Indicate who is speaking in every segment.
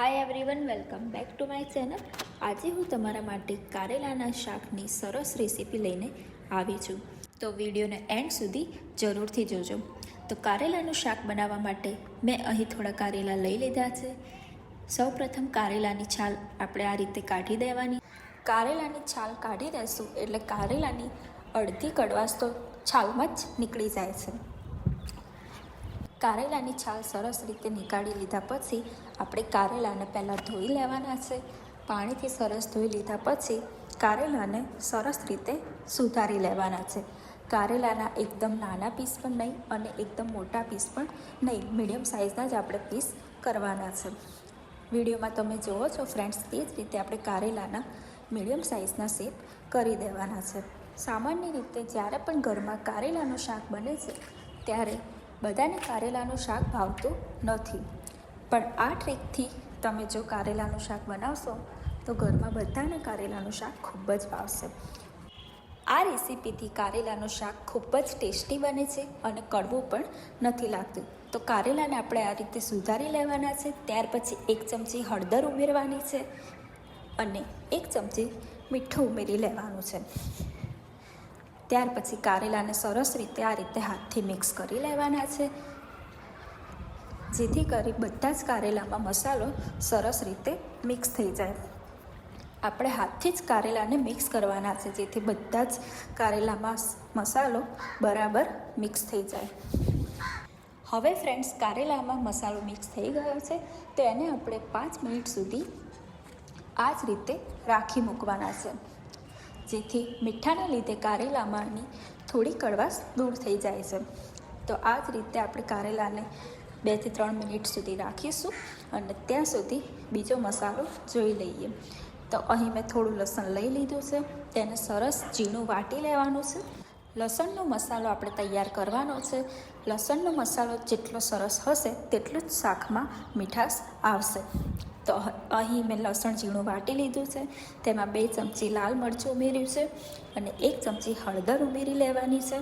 Speaker 1: Hi everyone welcome back to my channel આજે હું તમારા માટે કારેલાના શાકની સરસ રેસીપી લઈને આવી છું. તો વિડીયોને એન્ડ સુધી જરૂરથી જોજો. તો કારેલાનું શાક બનાવવા માટે મેં અહીં થોડા કારેલા લઈ લીધા છે. સૌપ્રથમ કારેલાની છાલ આપણે આ રીતે કાઢી દેવાની. કારેલાની છાલ કાઢી દેશું એટલે કારેલાની અડધી કડવાશ તો છાલમાં જ નીકળી જાય છે. કારેલાની છાલ સરસ રીતે નીકાળી લીધા પછી આપણે કારેલાને પહેલાં ધોઈ લેવાના છે. પાણીથી સરસ ધોઈ લીધા પછી કારેલાને સરસ રીતે સુધારી લેવાના છે. કારેલાના એકદમ નાના પીસ પણ નહીં અને એકદમ મોટા પીસ પણ નહીં મીડિયમ સાઇઝના જ આપણે પીસ કરવાના છે. વિડીયોમાં તમે જુઓ છો ફ્રેન્ડ્સ તે જ રીતે આપણે કારેલાના મીડિયમ સાઇઝના શેપ કરી દેવાના છે. સામાન્ય રીતે જ્યારે પણ ઘરમાં કારેલાનું શાક બને છે, ત્યારે બધાને કારેલાનું શાક ભાવતું નથી. પણ આ ટ્રીકથી તમે જો કારેલાનું શાક બનાવશો, તો ઘરમાં બધાને કારેલાનું શાક ખૂબ જ ભાવશે. આ રેસીપીથી કારેલાનું શાક ખૂબ જ ટેસ્ટી બને છે અને કડવું પણ નથી લાગતું. તો કારેલાને આપણે આ રીતે સુધારી લેવાના છે, ત્યાર પછી એક ચમચી હળદર ઉમેરવાની છે અને એક ચમચી મીઠું ઉમેરી લેવાનું છે. ત્યાર પછી કારેલાને સરસ રીતે આ રીતે હાથથી મિક્સ કરી લેવાના છે. જેથી કરી બધા જ કારેલામાં મસાલો સરસ રીતે મિક્સ થઈ જાય. આપણે હાથથી જ કારેલાને મિક્સ કરવાના છે, જેથી બધા જ કારેલામાં મસાલો બરાબર મિક્સ થઈ જાય. હવે ફ્રેન્ડ્સ કારેલામાં મસાલો મિક્સ થઈ ગયો છે. તો એને આપણે પાંચ મિનિટ સુધી આ જ રીતે રાખી મૂકવાના છે. જેથી મીઠાના લીધે કારેલા માળની થોડી કડવાશ દૂર થઈ જાય છે. તો આ જ રીતે આપણે કારેલાને બેથી ત્રણ મિનિટ સુધી રાખીશું અને ત્યાં સુધી બીજો મસાલો જોઈ લઈએ. તો અહીં મેં થોડું લસણ લઈ લીધું છે. તેને સરસ ઝીણું વાટી લેવાનું છે. લસણનો મસાલો આપણે તૈયાર કરવાનો છે. લસણનો મસાલો જેટલો સરસ હશે તેટલું જ શાકમાં મીઠાશ આવશે. તો અહીં મેં લસણ ઝીણું વાટી લીધું છે. તેમાં બે ચમચી લાલ મરચું ઉમેર્યું છે અને એક ચમચી હળદર ઉમેરી લેવાની છે.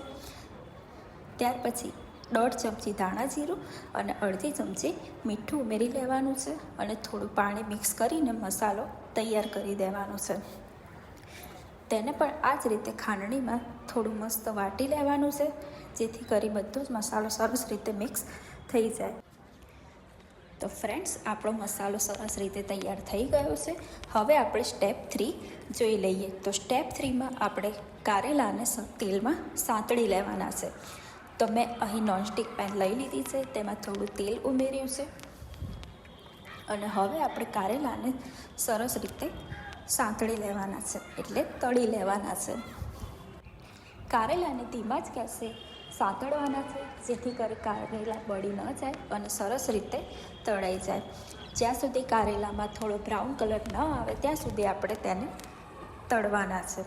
Speaker 1: ત્યાર પછી દોઢ ચમચી ધાણા જીરું અને અડધી ચમચી મીઠું ઉમેરી લેવાનું છે અને થોડું પાણી મિક્સ કરીને મસાલો તૈયાર કરી દેવાનો છે. તેને પણ આ જ રીતે ખાંડણીમાં થોડું મસ્ત વાટી લેવાનું છે, જેથી કરી બધો જ મસાલો સરસ રીતે મિક્સ થઈ જાય. તો ફ્રેન્ડ્સ આપણો મસાલો સરસ રીતે તૈયાર થઈ ગયો છે. હવે આપણે સ્ટેપ થ્રી જોઈ લઈએ. તો સ્ટેપ થ્રીમાં આપણે કારેલાને તેલમાં સાંતળી લેવાના છે. તો મેં અહીં નોનસ્ટિક પેન લઈ લીધી છે. તેમાં થોડું તેલ ઉમેર્યું છે. અને હવે આપણે કારેલાને સરસ રીતે સાંતળી લેવાના છે. એટલે તળી લેવાના છે. કારેલાને ધીમા જ ગેસે સાંતળવાના છે, જેથી કરી કારેલા બળી ન જાય અને સરસ રીતે તળાઈ જાય. જ્યાં સુધી કારેલામાં થોડો બ્રાઉન કલર ન આવે, ત્યાં સુધી આપણે તેને તળવાના છે.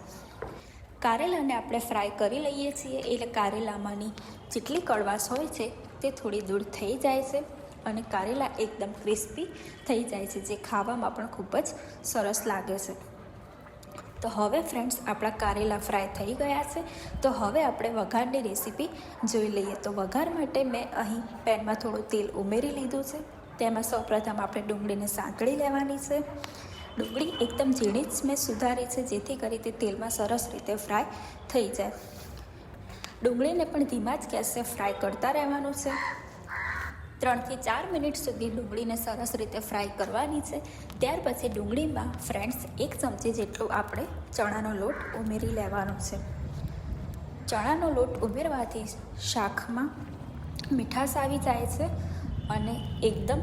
Speaker 1: કારેલાને આપણે ફ્રાય કરી લઈએ છીએ, એટલે કારેલામાંની જેટલી કડવાશ હોય છે, તે થોડી દૂર થઈ જાય છે અને કારેલા એકદમ ક્રિસ્પી થઈ જાય છે, જે ખાવામાં પણ ખૂબ જ સરસ લાગે છે. તો હવે ફ્રેન્ડ્સ આપણા કારેલા ફ્રાય થઈ ગયા છે. તો હવે આપણે વઘારની રેસીપી જોઈ લઈએ. તો વઘાર માટે મેં અહીં પેનમાં થોડું તેલ ઉમેરી લીધું છે. તેમાં સૌપ્રથમ આપણે ડુંગળીને સાંકળી લેવાની છે. ડુંગળી એકદમ ઝીણી જ મેં સુધારી છે, જેથી કરી તે તેલમાં સરસ રીતે ફ્રાય થઈ જાય. ડુંગળીને પણ ધીમા જ ગેસે ફ્રાય કરતા રહેવાનું છે. ત્રણથી ચાર મિનિટ સુધી ડુંગળીને સરસ રીતે ફ્રાય કરવાની છે. ત્યાર પછી ડુંગળીમાં ફ્રેન્ડ્સ એક ચમચી જેટલું આપણે ચણાનો લોટ ઉમેરી લેવાનો છે. ચણાનો લોટ ઉમેરવાથી શાકમાં મીઠાશ આવી જાય છે અને એકદમ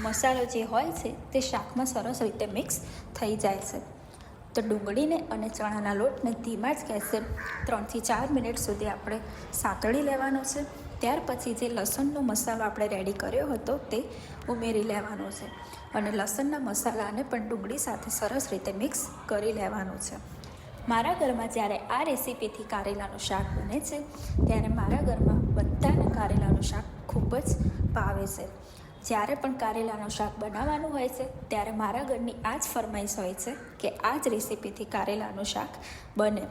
Speaker 1: મસાલો જે હોય છે તે શાકમાં સરસ રીતે મિક્સ થઈ જાય છે. તો ડુંગળીને અને ચણાના લોટને ધીમા જ ગેસે ત્રણથી ચાર મિનિટ સુધી આપણે સાંતળી લેવાનો છે. ત્યાર પછી જે લસણનો મસાલો આપણે રેડી કર્યો હતો તે ઉમેરી લેવાનો છે. અને લસણના મસાલાને પણ ડુંગળી સાથે સરસ રીતે મિક્સ કરી લેવાનું છે. મારા ઘરમાં જ્યારે આ રેસીપીથી કારેલાનું શાક બને છે, ત્યારે મારા ઘરમાં બધાને કારેલાનું શાક ખૂબ જ ભાવે છે. જ્યારે પણ કારેલાનું શાક બનાવવાનું હોય છે, ત્યારે મારા ઘરની આ જ ફરમાઈશ હોય છે કે આ જ રેસીપીથી કારેલાનું શાક બને.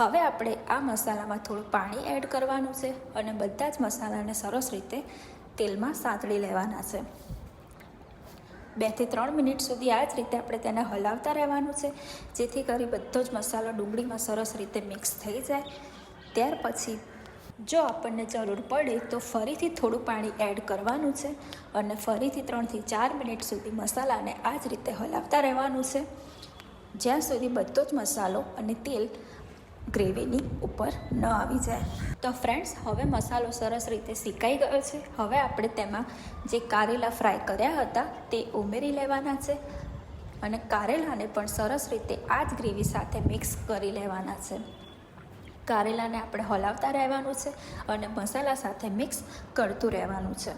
Speaker 1: હવે આપણે આ મસાલામાં થોડું પાણી એડ કરવાનું છે અને બધા જ મસાલાને સરસ રીતે તેલમાં સાંતળી લેવાના છે. બેથી ત્રણ મિનિટ સુધી આ જ રીતે આપણે તેને હલાવતા રહેવાનું છે, જેથી કરી બધો જ મસાલો ડુંગળીમાં સરસ રીતે મિક્સ થઈ જાય. ત્યાર પછી જો આપણને જરૂર પડે તો ફરીથી થોડું પાણી એડ કરવાનું છે અને ફરીથી ત્રણથી ચાર મિનિટ સુધી મસાલાને આ જ રીતે હલાવતા રહેવાનું છે. જ્યાં સુધી બધો જ મસાલો અને તેલ ગ્રેવીની ઉપર ન આવી જાય. તો ફ્રેન્ડ્સ હવે મસાલો સરસ રીતે શીકાઈ ગયો છે. હવે આપણે તેમાં જે કારેલા ફ્રાય કર્યા હતા તે ઉમેરી લેવાના છે અને કારેલાને પણ સરસ રીતે આ જ ગ્રેવી સાથે મિક્સ કરી લેવાના છે. કારેલાને આપણે હલાવતા રહેવાનું છે અને મસાલા સાથે મિક્સ કરતું રહેવાનું છે.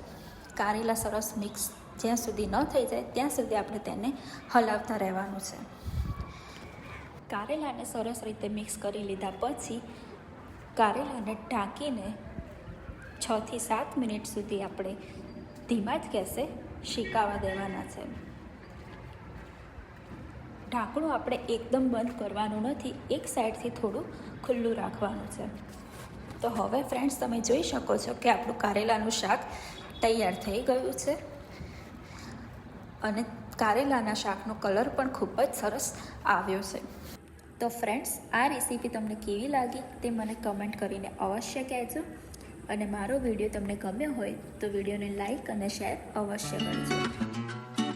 Speaker 1: કારેલા સરસ મિક્સ જ્યાં સુધી ન થઈ જાય ત્યાં સુધી આપણે તેને હલાવતા રહેવાનું છે. કારેલાને સરસ રીતે મિક્સ કરી લીધા પછી કારેલાને ઢાંકીને છથી સાત મિનિટ સુધી આપણે ધીમા જ ગેસે શીકાવા દેવાના છે. ઢાંકણું આપણે એકદમ બંધ કરવાનું નથી, એક સાઈડથી થોડું ખુલ્લું રાખવાનું છે. તો હવે ફ્રેન્ડ્સ તમે જોઈ શકો છો કે આપણું કારેલાનું શાક તૈયાર થઈ ગયું છે. અને કારેલાના શાકનો કલર પણ ખૂબ જ સરસ આવ્યો છે. તો ફ્રેન્ડ્સ આ રેસીપી તમને કેવી લાગી તે મને કમેન્ટ કરીને અવશ્ય કહેજો. અને મારો વીડિયો તમને ગમ્યો હોય તો વિડીયોને લાઈક અને શેર અવશ્ય કરજો.